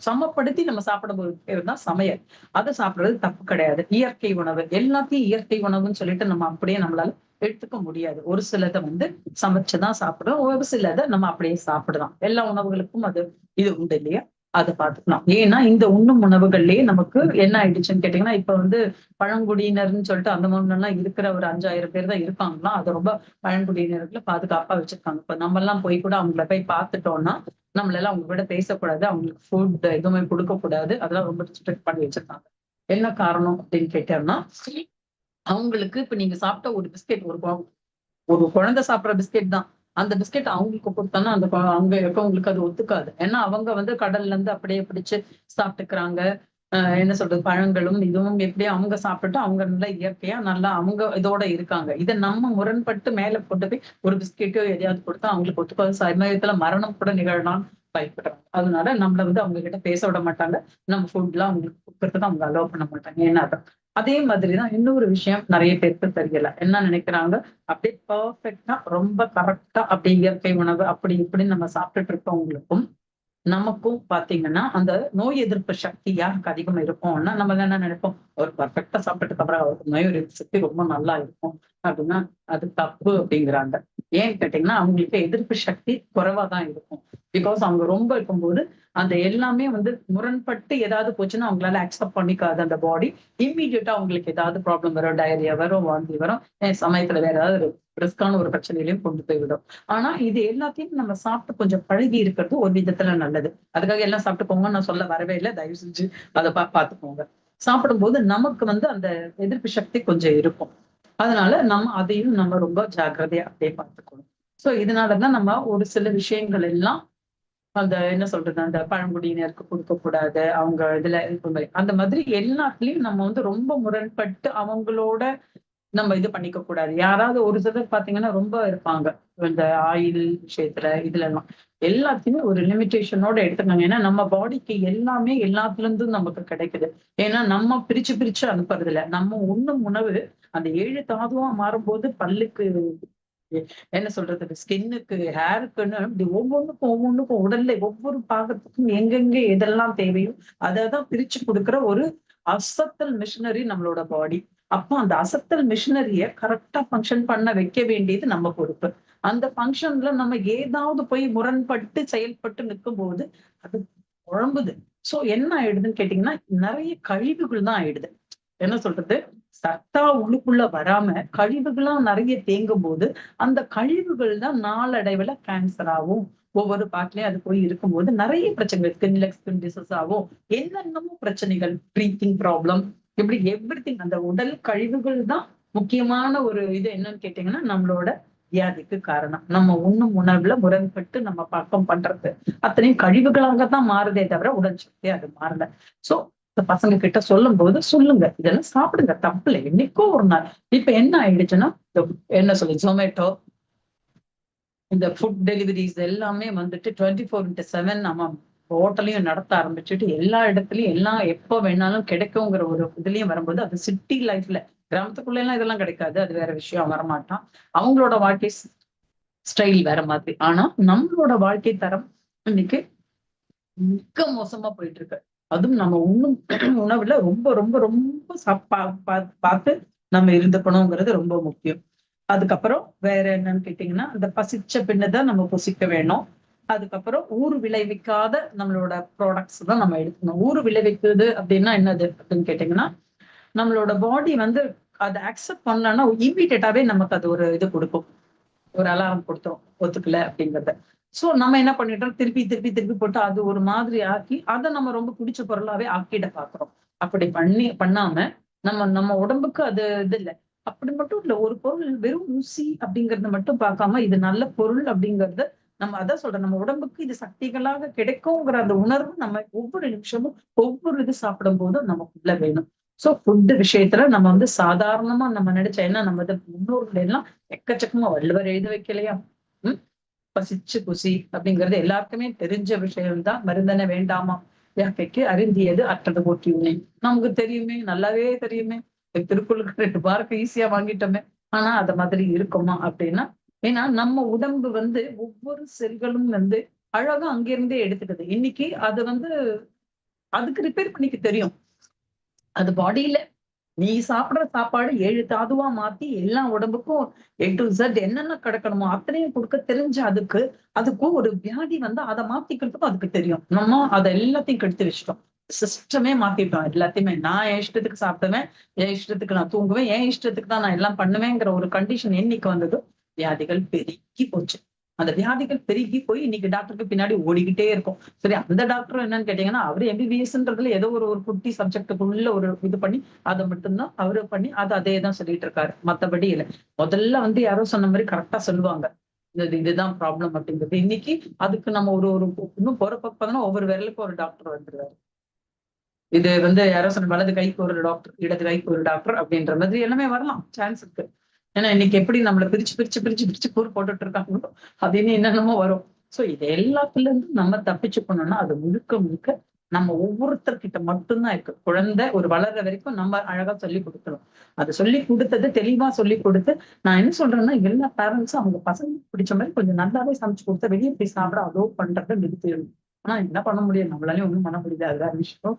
சமப்படுத்தி நம்ம சாப்பிட பேர் தான் சமையல். அதை சாப்பிடுறது தப்பு கிடையாது. இயற்கை உணவு. எல்லாத்தையும் இயற்கை உணவுன்னு சொல்லிட்டு நம்ம அப்படியே நம்மளால எடுத்துக்க முடியாது. ஒரு சிலதை வந்து சமைச்சுதான் சாப்பிடுறோம். ஒரு சிலதை நம்ம அப்படியே சாப்பிடலாம். எல்லா உணவுகளுக்கும் அது இது உண்டு இல்லையா? அதை பார்த்துக்கலாம். ஏன்னா இந்த உண்ணும் உணவுகள்லயே நமக்கு என்ன ஆயிடுச்சுன்னு கேட்டீங்கன்னா இப்ப வந்து பழங்குடியினர்னு சொல்லிட்டு அந்த மாதிரி எல்லாம் இருக்கிற ஒரு அஞ்சாயிரம் பேர் தான் இருக்காங்கன்னா அது ரொம்ப பழங்குடியினர்களை பாதுகாப்பா வச்சிருக்காங்க. இப்ப நம்ம எல்லாம் போய் கூட அவங்கள போய் பார்த்துட்டோம்னா நம்மளெல்லாம் அவங்க விட பேசக்கூடாது அவங்களுக்கு ஃபுட் எதுவுமே கொடுக்கக்கூடாது. அதெல்லாம் ரொம்ப ஸ்ட்ரிக்ட் பண்ணி வச்சிருக்காங்க. என்ன காரணம் அப்படின்னு கேட்டோம்னா அவங்களுக்கு இப்ப நீங்க சாப்பிட்ட ஒரு பிஸ்கெட் ஒரு ஒரு குழந்தை சாப்பிடுற பிஸ்கெட் தான். அந்த பிஸ்கெட் அவங்களுக்கு கொடுத்தோம்னா அந்த அவங்க இருக்கவங்களுக்கு அது ஒத்துக்காது. ஏன்னா அவங்க வந்து கடல்ல இருந்து அப்படியே பிடிச்சு சாப்பிட்டுக்கிறாங்க. என்ன சொல்றது பழங்களும் இதுவும் எப்படி அவங்க சாப்பிட்டு அவங்க நல்லா இயற்கையா நல்லா அவங்க இதோட இருக்காங்க. இதை நம்ம முரண்பட்டு மேல கொண்டு போய் ஒரு பிஸ்கெட்டோ எதையாவது கொடுத்தா அவங்களுக்கு ஒத்துக்காது. சமயத்துல மரணம் கூட நிகழலாம் பயப்படுறாங்க. அதனால நம்மள வந்து அவங்க கிட்ட பேச விட மாட்டாங்க. நம்ம ஃபுட்லாம் அவங்களுக்கு கொடுக்கறதுக்கு அவங்க அலோவ் பண்ண மாட்டாங்க. ஏன்னா அதே மாதிரிதான் இன்னொரு விஷயம் நிறைய பேருக்கு தெரியல. என்ன நினைக்கிறாங்க? அப்படியே பர்ஃபெக்டா ரொம்ப கரெக்டா அப்படி இயற்கை உணவு அப்படி இப்படின்னு நம்ம சாப்பிட்டுட்டு இருக்கவங்களுக்கும் நமக்கும் பாத்தீங்கன்னா அந்த நோய் எதிர்ப்பு சக்தி யாருக்கு அதிகமா இருக்கும்னா நம்ம என்ன நினைப்போம்? ஒரு பர்ஃபெக்டா சாப்பிட்டதுக்கு அப்புறம் அவருக்கு நோய் எதிர்ப்பு சக்தி ரொம்ப நல்லா இருக்கும். அப்படின்னா அது தப்பு அப்படிங்கிறாங்க. ஏன்னு கேட்டீங்கன்னா அவங்களுக்கு எதிர்ப்பு சக்தி குறைவா தான் இருக்கும். பிகாஸ் அவங்க ரொம்ப இருக்கும்போது அந்த எல்லாமே வந்து முரண்பட்டு ஏதாவது போச்சுன்னா அவங்களால அக்செப்ட் பண்ணிக்காது அந்த பாடி இம்மீடியட்டா அவங்களுக்கு ஏதாவது ப்ராப்ளம் வரும் டயரியா வரும் வாந்தி வரும் சமயத்துல வேற ஏதாவது ரிஸ்கான ஒரு பிரச்சனையிலையும் கொண்டு போய்விடும் ஆனா இது எல்லாத்தையும் நம்ம சாப்பிட்டு கொஞ்சம் பழகி இருக்கிறது ஒரு விதத்துல நல்லது. அதுக்காக எல்லாம் சாப்பிட்டு போங்க நான் சொல்ல வரவே இல்லை. தயவு செஞ்சு அதை பா பார்த்துக்கோங்க. சாப்பிடும்போது நமக்கு வந்து அந்த எதிர்ப்பு சக்தி கொஞ்சம் இருக்கும். அதனால நம்ம அதையும் நம்ம ரொம்ப ஜாக்கிரதையா அப்படியே பார்த்துக்கணும். சோ இதனாலதான் நம்ம ஒரு சில விஷயங்கள் எல்லாம் அந்த என்ன சொல்றது அந்த பழங்குடியினருக்கு கொடுக்க கூடாது அவங்க இதுல அந்த மாதிரி எல்லாத்துலயும் நம்ம வந்து ரொம்ப முரண்பட்டு அவங்களோட நம்ம இது பண்ணிக்க கூடாது யாராவது ஒரு சிலர் பாத்தீங்கன்னா ரொம்ப இருப்பாங்க. இந்த ஆயில் விஷயத்துல இதுல எல்லாம் எல்லாத்தையுமே ஒரு லிமிட்டேஷனோட எடுத்துக்கோங்க. ஏன்னா நம்ம பாடிக்கு எல்லாமே எல்லாத்துல இருந்தும் நமக்கு கிடைக்குது. ஏன்னா நம்ம பிரிச்சு பிரிச்சு அனுப்புறது இல்ல நம்ம உண்ணும் உணவு அந்த ஏழு தாதுவா மாறும்போது பல்லுக்கு என்ன சொல்றது ஸ்கின்னுக்கு ஹேருக்குன்னு இப்படி ஒவ்வொன்றுக்கும் ஒவ்வொன்றுக்கும் உடல்ல ஒவ்வொரு பாகத்துக்கும் எங்கெங்க எதெல்லாம் தேவையோ அதை தான் பிரிச்சு கொடுக்கிற ஒரு அசத்தல் மிஷினரி நம்மளோட பாடி அப்போ அந்த அசத்தல் மிஷினரிய கரெக்டா ஃபங்க்ஷன் பண்ண வைக்க வேண்டியது நம்ம பொறுப்பு. அந்த ஃபங்க்ஷன்ல நம்ம ஏதாவது போய் முரண்பட்டு செயல்பட்டு நிற்கும் போது அது குழம்புது. சோ என்ன ஆயிடுதுன்னு கேட்டீங்கன்னா நிறைய கழிவுகள் தான் ஆயிடுது. என்ன சொல்றது? சத்தா உள்ளுக்குள்ள வராம கழிவுகள்லாம் நிறைய தேங்கும் போது அந்த கழிவுகள் தான் நாளடைவுல கேன்சர் ஆகும். ஒவ்வொரு பாட்டிலையும் அது போய் இருக்கும்போது நிறைய பிரச்சனைகள் ஸ்கின்ல ஸ்கின் டிசஸ் ஆகும். என்னென்னமோ பிரச்சனைகள் ப்ரீத்திங் ப்ராப்ளம் இப்படி எவ்ரி அந்த உடல் கழிவுகள் தான் முக்கியமான ஒரு இது என்னன்னு கேட்டீங்கன்னா நம்மளோட வியாதிக்கு காரணம். நம்ம உண்ணும் உணவுல முரண்பட்டு நம்ம பக்கம் பண்றது. அத்தனையும் கழிவுகளாக தான் மாறுதே தவிர உடல் சக்தி அது மாறல. சோ இந்த பசங்க கிட்ட சொல்லும் போது சொல்லுங்க இதெல்லாம் சாப்பிடுங்க தப்புல என்னைக்கோ ஒரு நாள். இப்ப என்ன ஆயிடுச்சுன்னா என்ன சொல்லு ஜொமேட்டோ இந்த ஃபுட் டெலிவரிஸ் எல்லாமே வந்துட்டு டுவெண்ட்டி ஃபோர் இன்ட்டு செவன் நம்ம ஹோட்டலையும் நடத்த ஆரம்பிச்சுட்டு எல்லா இடத்துலயும் எல்லாம் எப்போ வேணாலும் கிடைக்குங்கிற ஒரு இதுலயும் வரும்போது அது சிட்டி லைஃப்ல கிராமத்துக்குள்ள எல்லாம் இதெல்லாம் கிடைக்காது அது வேற விஷயம் வரமாட்டான். அவங்களோட வாழ்க்கை ஸ்டைல் வேற மாதிரி. ஆனா நம்மளோட வாழ்க்கை தரம் இன்னைக்கு மிக மோசமா போயிட்டு இருக்கு. அதுவும் நம்ம உண்ணும் உணவுல ரொம்ப ரொம்ப ரொம்ப பார்த்து நம்ம இருந்துக்கணுங்கிறது ரொம்ப முக்கியம். அதுக்கப்புறம் வேற என்னன்னு கேட்டீங்கன்னா அந்த பசிச்ச பின்னதான் நம்ம புசிக்க வேணும். அதுக்கப்புறம் ஊர் விளைவிக்காத நம்மளோட ப்ராடக்ட்ஸ் தான் நம்ம எடுக்கணும். ஊர் விளைவிக்குது அப்படின்னா என்னது அப்படின்னு கேட்டீங்கன்னா நம்மளோட பாடி வந்து அதை அக்செப்ட் பண்ணலன்னா இம்மீடியட்டாவே நமக்கு அது ஒரு இது கொடுக்கும். ஒரு அலாரம் கொடுத்துரும் ஒத்துக்கல அப்படிங்கறத. சோ நம்ம என்ன பண்ணிட்டோம்? திருப்பி திருப்பி திருப்பி போட்டு அது ஒரு மாதிரி ஆக்கி அதை நம்ம ரொம்ப பிடிச்ச பொருளாவே ஆக்கிட பாக்குறோம் அப்படி பண்ணி பண்ணாம நம்ம நம்ம உடம்புக்கு அது இது இல்லை. அப்படி மட்டும் இல்ல ஒரு பொருள் வெறும் ஊசி அப்படிங்கறத மட்டும் பார்க்காம இது நல்ல பொருள் அப்படிங்கறத நம்ம அதான் சொல்றோம் நம்ம உடம்புக்கு இது சக்திகளாக கிடைக்குங்கிற அந்த உணர்வு நம்ம ஒவ்வொரு நிமிஷமும் ஒவ்வொரு இது சாப்பிடும் போதும் நமக்குள்ள வேணும். சோ ஃபுட்டு விஷயத்துல நம்ம வந்து சாதாரணமா நம்ம நினைச்ச ஏன்னா நம்ம முன்னோர்கள் எல்லாம் எக்கச்சக்கமா வள்ளுவர் எழுத வைக்கலையா? உம் பசிச்சு புசி அப்படிங்கிறது எல்லாருக்குமே தெரிஞ்ச விஷயம்தான். மருந்தன வேண்டாமா? இயற்கைக்கு அறிந்தியது அற்றது போற்றியுனே நமக்கு தெரியுமே நல்லாவே தெரியுமே. திருக்குறளுக்கு ரெண்டு பாருக்கு ஈஸியா வாங்கிட்டோமே. ஆனா அத மாதிரி இருக்குமா அப்படின்னா ஏன்னா நம்ம உடம்பு வந்து ஒவ்வொரு செல்களும் வந்து அழகா அங்கிருந்தே எடுத்துக்குது. இன்னைக்கு அது வந்து அதுக்கு ரிப்பேர் பண்ணிக்க தெரியும். அது பாடியில நீ சாப்பிடுற சாப்பாடு ஏழு தாதுவா மாத்தி எல்லா உடம்புக்கும் ஏ டு Z என்னென்ன கிடக்கணுமோ அத்தனையும் கொடுக்க தெரிஞ்ச அதுக்கு அதுக்கும் ஒரு வியாதி வந்து அதை மாத்திக்கிறதுக்கும் அதுக்கு தெரியும். நம்ம அதை எல்லாத்தையும் கெடுத்து வச்சிட்டோம். சிஸ்டமே மாத்திட்டோம். எல்லாத்தையுமே நான் என் இஷ்டத்துக்கு சாப்பிடுவேன் என் இஷ்டத்துக்கு நான் தூங்குவேன் என் இஷ்டத்துக்கு தான் நான் எல்லாம் பண்ணுவேங்கிற ஒரு கண்டிஷன் என்னைக்கு வந்ததோ வியாதிகள் பெருகி போச்சு. அந்த வியாதிகள் பெருகி போய் இன்னைக்கு டாக்டருக்கு பின்னாடி ஓடிக்கிட்டே இருக்கும். சரி அந்த டாக்டர் என்னன்னு கேட்டீங்கன்னா அவரு எம்பிபிஎஸ்ன்றதுல ஏதோ ஒரு ஒரு குட்டி சப்ஜெக்டுக்குள்ள ஒரு இது பண்ணி அதை மட்டும்தான் அவரு பண்ணி அது அதே தான் சொல்லிட்டு இருக்காரு. மத்தபடி இல்லை. முதல்ல வந்து யாரோ சொன்ன மாதிரி கரெக்டா சொல்லுவாங்க. இது இதுதான் ப்ராப்ளம் அப்படிங்கிறது இன்னைக்கு அதுக்கு நம்ம ஒரு ஒரு இன்னும் போற பக்கம் ஒவ்வொரு விரலுக்கும் ஒரு டாக்டர் வந்துருவாரு. இது வந்து யாரோ சொன்ன வலது கைக்கு ஒரு டாக்டர் இடது கைக்கு ஒரு டாக்டர் அப்படின்ற மாதிரி எல்லாமே வரலாம். சான்ஸ் இருக்கு. ஏன்னா இன்னைக்கு எப்படி நம்மள பிரிச்சு பிரிச்சு பிரிச்சு பிரிச்சு கூறு போட்டுட்டு இருக்காங்களோ அப்படின்னு என்னென்னமோ வரும். சோ இது எல்லாத்துல இருந்து நம்ம தப்பிச்சுக்கணும்னா அது முழுக்க முழுக்க நம்ம ஒவ்வொருத்தர்கிட்ட மட்டும்தான் இருக்கு. குழந்தை ஒரு வளர்ற வரைக்கும் நம்ம அழகா சொல்லி கொடுக்கணும் அது சொல்லி கொடுத்தது தெளிவா சொல்லி கொடுத்து நான் என்ன சொல்றேன்னா எல்லா பேரண்ட்ஸும் அவங்க பசங்களுக்கு பிடிச்ச மாதிரி கொஞ்சம் நல்லாவே சமைச்சு கொடுத்தா வெளியே போய் சாப்பிட அதோ பண்றதை நிறுத்திடணும். ஆனா என்ன பண்ண முடியும்? நம்மளாலையும் ஒண்ணும் பண்ண முடியாது. அதுதான் விஷயம்.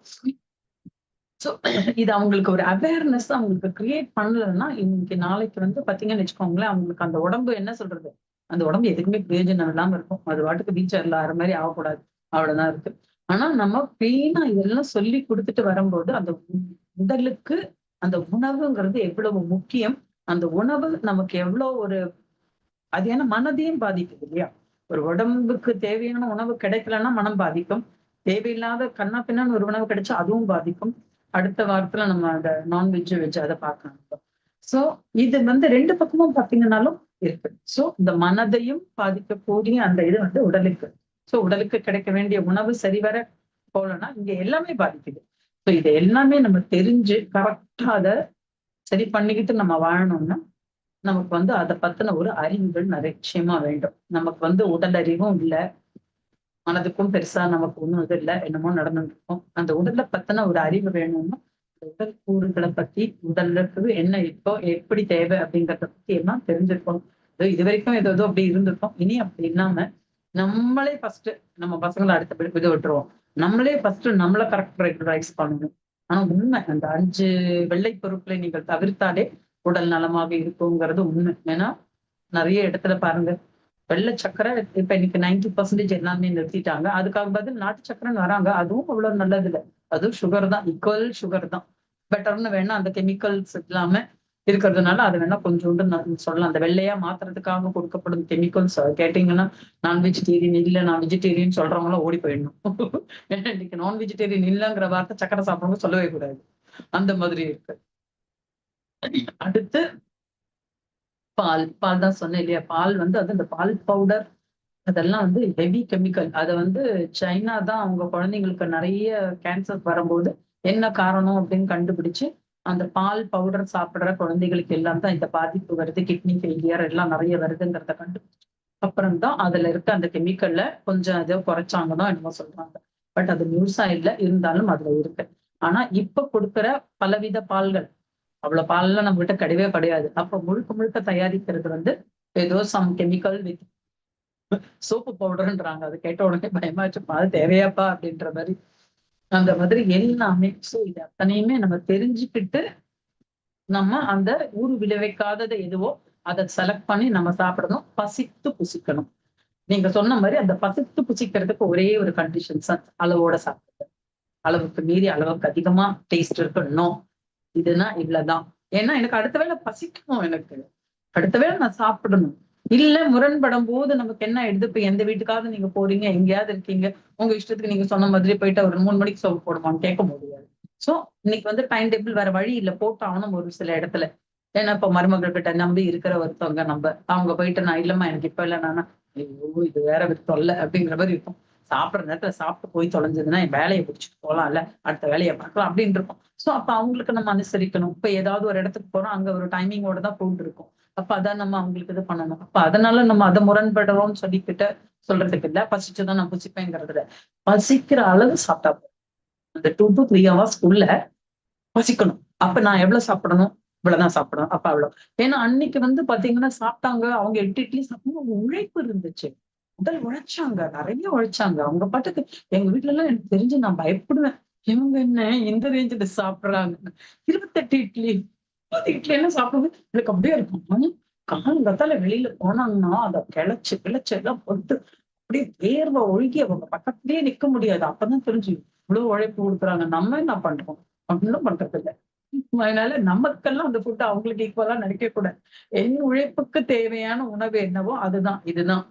ஸோ இது அவங்களுக்கு ஒரு அவேர்னஸ் அவங்களுக்கு கிரியேட் பண்ணலன்னா இன்னைக்கு நாளைக்கு வந்து பார்த்தீங்கன்னு வச்சுக்கோங்களேன் அவங்களுக்கு அந்த உடம்பு என்ன சொல்றது? அந்த உடம்பு எதுக்குமே பிரயோஜனம் இல்லாம இருக்கும். அது வாட்டுக்கு பீச்சர்ல ஆற மாதிரி ஆகக்கூடாது. அவ்வளவுதான் இருக்கு. ஆனா நம்ம பெயினா இதெல்லாம் சொல்லி கொடுத்துட்டு வரும்போது அந்த உடலுக்கு அந்த உணவுங்கிறது எவ்வளவு முக்கியம்? அந்த உணவு நமக்கு எவ்வளோ ஒரு அது ஏன்னா மனதையும் பாதிக்குது இல்லையா? ஒரு உடம்புக்கு தேவையான உணவு கிடைக்கலன்னா மனம் பாதிக்கும். தேவையில்லாத கண்ணா பின்னான்னு ஒரு உணவு கிடைச்சா அதுவும் பாதிக்கும். அடுத்த வாரத்துல நம்ம அந்த நான்வெஜ் வெஜ் அதை பார்க்கலாம். சோ இது வந்து ரெண்டு பக்கமும் பாத்தீங்கன்னாலும் இருக்கு. சோ இந்த மனதையும் பாதிக்கக்கூடிய அந்த இது வந்து உடலுக்கு. சோ உடலுக்கு கிடைக்க வேண்டிய உணவு சரிவர போலன்னா இங்க எல்லாமே பாதிக்குது. ஸோ இது எல்லாமே நம்ம தெரிஞ்சு கரெக்டா அதை சரி பண்ணிக்கிட்டு நம்ம வாழணும்னா நமக்கு வந்து அதை பத்தின ஒரு அறிவுகள் நிச்சயமா வேண்டும். நமக்கு வந்து உடல் அறிவும் இல்லை. மனதுக்கும் பெருசா நமக்கு ஒண்ணும் இது இல்லை. என்னமோ நடந்துருக்கும் அந்த உடலை பத்தின ஒரு அறிவு வேணும்னா உடல் கூறுகளை பத்தி உடலுக்கு என்ன இப்போ எப்படி தேவை அப்படிங்கறத பத்தி எல்லாம் தெரிஞ்சிருக்கணும் இது வரைக்கும் ஏதோ ஏதோ அப்படி இருந்திருக்கோம். இனி அப்படி இல்லாம நம்மளே ஃபர்ஸ்ட் நம்ம பசங்களை அடுத்த இது விட்டுருவோம். நம்மளே ஃபர்ஸ்ட் நம்மளை கரெக்ட் ரெகுலரைஸ் பண்ணணும். ஆனா உண்மை அந்த அஞ்சு வெள்ளை பொருட்களை நீங்கள் தவிர்த்தாலே உடல் நலமாக இருக்குங்கிறது உண்மை. ஏன்னா நிறைய இடத்துல பாருங்க வெள்ளை சக்கரை இப்ப இன்னைக்கு நைன்டி பர்சன்டேஜ் எல்லாமே நிறுத்திட்டாங்க. அதுக்காக பதில் நாட்டு சக்கரைன்னு வராங்க. அதுவும் அவ்வளவு நல்லது இல்லை. அதுவும் சுகர் தான். ஈக்குவல் சுகர் தான். பெட்டர்னு வேணா அந்த கெமிக்கல்ஸ் இல்லாம இருக்கிறதுனால அது வேணா கொஞ்சோண்டு சொல்லலாம். அந்த வெள்ளையா மாத்துறதுக்காக கொடுக்கப்படும் கெமிக்கல்ஸ் கேட்டீங்கன்னா நான் வெஜிடேரியன் இல்ல நான் வெஜிடேரியன் சொல்றவங்களாம் ஓடி போயிடணும். ஏன்னா இன்னைக்கு நான் வெஜிடேரியன் இல்லைங்கிற வார்த்தை சக்கரை சாப்பிடறவங்க சொல்லவே கூடாது. அந்த மாதிரி இருக்கு. அடுத்து பால் பால் தான் சொன்னேன் இல்லையா? பால் வந்து அது அந்த பால் பவுடர் அதெல்லாம் வந்து ஹெவி கெமிக்கல் அதை வந்து சைனா தான் அவங்க குழந்தைங்களுக்கு நிறைய கேன்சர் வரும்போது என்ன காரணம் அப்படின்னு கண்டுபிடிச்சு அந்த பால் பவுடர் சாப்பிடுற குழந்தைகளுக்கு எல்லாம் தான் இந்த பாதிப்பு வருது கிட்னி ஃபெயிலியர் எல்லாம் நிறைய வருதுங்கிறத கண்டுபிடிச்சு. அப்புறம் தான் அதுல இருக்க அந்த கெமிக்கல்ல கொஞ்சம் அதை குறைச்சாங்கன்னு என்னமோ சொல்றாங்க. பட் அது நியூஸா இல்லை இருந்தாலும் அதுல இருக்கு. ஆனா இப்ப கொடுக்குற பலவித பால்கள் அவ்வளவு பால்லாம் நம்ம கிட்ட கிடையவே கிடையாது. அப்ப முழுக்க முழுக்க தயாரிக்கிறது வந்து ஏதோ சம் கெமிக்கல் வித் சோப்பு பவுடர்ன்றாங்க அது கேட்ட உடனே பயமாச்சு. அது தேவையாப்பா அப்படின்ற மாதிரி. அந்த மாதிரி எல்லாமே சோ இது அத்தனையுமே நம்ம தெரிஞ்சுக்கிட்டு நம்ம அந்த ஊரு விளைவிக்காதது எதுவோ அதை செலக்ட் பண்ணி நம்ம சாப்பிடணும். பசித்து புசிக்கணும். நீங்க சொன்ன மாதிரி அந்த பசித்து புசிக்கிறதுக்கு ஒரே ஒரு கண்டிஷன்ஸ் அளவோட சாப்பிடுறது. அளவுக்கு மீறி அளவுக்கு அதிகமா டேஸ்ட் இருக்கணும். இதுனா இவ்வளவுதான். ஏன்னா எனக்கு அடுத்த வேளை பசிக்கணும் எனக்கு. அடுத்த வேளை நான் சாப்பிடணும். இல்ல முரண்படும் போது நமக்கு என்ன எடுத்து இப்ப எந்த வீட்டுக்காவது நீங்க போறீங்க எங்கேயாவது இருக்கீங்க உங்க இஷ்டத்துக்கு நீங்க சொன்ன மாதிரி போயிட்டு ஒரு மூணு மணிக்கு சோப்பு போடுமான்னு கேட்க முடியாது சோ இன்னைக்கு வந்து டைம் டேபிள் வேற வழி இல்ல போட்டாகணும் ஒரு சில இடத்துல. ஏன்னா இப்ப மருமகள் கிட்ட நம்பி இருக்கிற ஒருத்தவங்க நம்ம அவங்க போயிட்டு நான் இல்லம்மா எனக்கு இப்ப இல்ல நானா ஐயோ இது வேற தொல்லை அப்படிங்கிற மாதிரி இருக்கும். சாப்பிடுற நேரத்துல சாப்பிட்டு போய் தொலைஞ்சதுன்னா என் வேலையை பிடிச்சிட்டு போலாம்ல அடுத்த வேலையை பார்க்கலாம் அப்படின்னு இருக்கும். சோ அப்ப அவங்களுக்கு நம்ம அனுசரிக்கணும். இப்ப ஏதாவது ஒரு இடத்துக்கு போறோம் அங்க ஒரு டைமிங்கோட தான் போயிட்டு இருக்கும். அப்ப அதான் நம்ம அவங்களுக்கு இது பண்ணணும். அப்ப அதனால நம்ம அதை முரண்படுறோம்னு சொல்லிக்கிட்ட சொல்றதுக்கு இல்ல. பசிச்சுதான் நான் புசிப்பேங்கிறதுல. பசிக்கிற அளவு சாப்பிட்டா போதும். அந்த டூ டு த்ரீ ஹவர்ஸ் உள்ள பசிக்கணும். அப்ப நான் எவ்வளவு சாப்பிடணும்? இவ்வளவுதான் சாப்பிடணும். அப்ப அவ்வளவு. ஏன்னா அன்னைக்கு வந்து பாத்தீங்கன்னா சாப்பிட்டாங்க. அவங்க எட்டு இட்லி சாப்பிடணும். உழைப்பு இருந்துச்சு. உடல் உழைச்சாங்க நிறைய உழைச்சாங்க. அவங்க பாட்டுக்கு எங்க வீட்டுல எல்லாம் எனக்கு தெரிஞ்சு நான் பயப்படுவேன். இவங்க என்ன இந்த ரேஞ்சில சாப்பிடுறாங்க? இருபத்தெட்டு இட்லி. முப்பது இட்லி எல்லாம் சாப்பிடுறது எனக்கு அப்படியே இருக்கும். காலங்கத்தால வெளியில போனாங்கன்னா அதை கிளச்சு கிளச்சு எல்லாம் பொறுத்து அப்படியே வேர்வை ஒழுகி அவங்க பக்கத்துலயே நிக்க முடியாது. அப்பதான் தெரிஞ்சு இவ்வளவு உழைப்பு கொடுக்குறாங்க. நம்ம என்ன பண்றோம்? ஒன்றும் பண்றது இல்ல அதனால நமக்கெல்லாம் அந்த ஃபுட் அவங்களுக்கு ஈக்குவலா நினைக்க கூடாது என் உழைப்புக்கு தேவையான உணவு என்னவோ அதுதான். இதுதான்.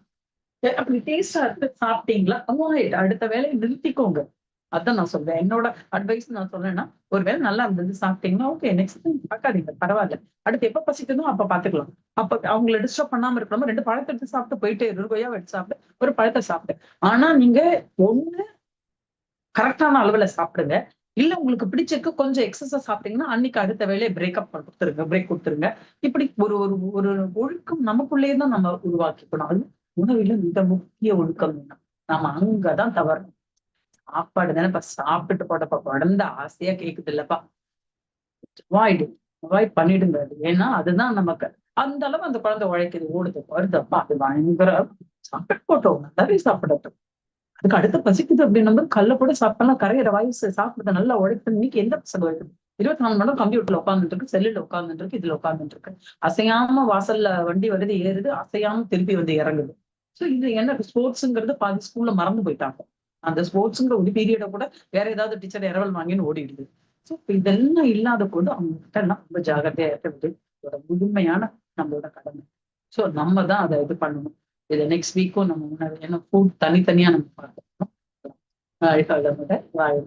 அப்படி டேஸ்டா இருக்கு சாப்பிட்டீங்களா? அவாய்ட் அடுத்த வேலையை நிறுத்திக்கோங்க. அதான் நான் சொல்றேன். என்னோட அட்வைஸ் நான் சொல்றேன்னா ஒருவேளை நல்லா இருந்தது சாப்பிட்டீங்கன்னா ஓகே நெக்ஸ்ட் டைம் பார்க்காதீங்க பரவாயில்ல. அடுத்து எப்ப பசிக்குதோ அப்ப பாத்துக்கலாம் அப்ப அவங்கள டிஸ்டர்ப் பண்ணாம இருக்கணும் ரெண்டு பழத்தை எடுத்து சாப்பிட்டு போயிட்டு இரு கொய்யா எடுத்து சாப்பிட்டு ஒரு பழத்தை சாப்பிட்டு ஆனா நீங்க ஒண்ணு கரெக்டான அளவுல சாப்பிடுங்க. இல்ல உங்களுக்கு பிடிச்சிருக்கு கொஞ்சம் எக்ஸசா சாப்பிட்டீங்கன்னா அன்னைக்கு அடுத்த வேலையை பிரேக்அப் கொடுத்துருங்க பிரேக் கொடுத்துருங்க. இப்படி ஒரு ஒரு ஒரு ஒழுக்கம் நமக்குள்ளேயே தான் நம்ம உருவாக்கிக்கணும். அது உணவில மிக முக்கிய ஒழுக்கம் நாம அங்கதான் தவறணும். சாப்பாடு தானே இப்ப சாப்பிட்டு போட்டப்ப உடந்த ஆசையா கேக்குது இல்லப்பா. அவாய்டு அவாய்ட் பண்ணிடுங்க அது ஏன்னா அதுதான் நமக்கு. அந்த அளவு அந்த குழந்தை உழைக்குது ஓடுது வருதப்பா. அது பயங்கர சாப்பிட்டு போட்டோம். நல்லாவே சாப்பிடட்டும். அதுக்கு அடுத்து பசிக்குது அப்படின்னும் கல்ல கூட சாப்பிடலாம் கரையிற வயசு சாப்பிடுறது நல்லா உழைப்பு இன்னைக்கு எந்த பசங்க உழைக்குது? இருபத்தி நாலு மணி நேரம் கம்ப்யூட்டர்ல உட்காந்துட்டு இருக்கு செல்லுல உட்காந்துட்டு இருக்கு இதுல உட்காந்துட்டு இருக்கு அசையாம வாசல்ல வண்டி வருது ஏறுது அசையாம திருப்பி வந்து இறங்குது. ஸோ இது என்ன ஸ்போர்ட்ஸ்ங்கிறது பாதி ஸ்கூல்ல மறந்து போயிட்டாங்க. அந்த ஸ்போர்ட்ஸுங்கிற ஒரு பீரியடை கூட வேற ஏதாவது டீச்சர் இரவல் வாங்கின்னு ஓடிடுது. ஸோ இதெல்லாம் இல்லாத போது அவங்க கிட்ட எல்லாம் ரொம்ப ஜாகிரதையா இருக்கிறது ஒரு முழுமையான நம்மளோட கடமை. சோ நம்ம தான் அதை இது பண்ணணும். இதை நெக்ஸ்ட் வீக்கும் நம்ம உணவு ஏன்னா ஃபுட் தனித்தனியா நம்ம பார்க்கணும். வாழ்க வளமுடன் வாழ்க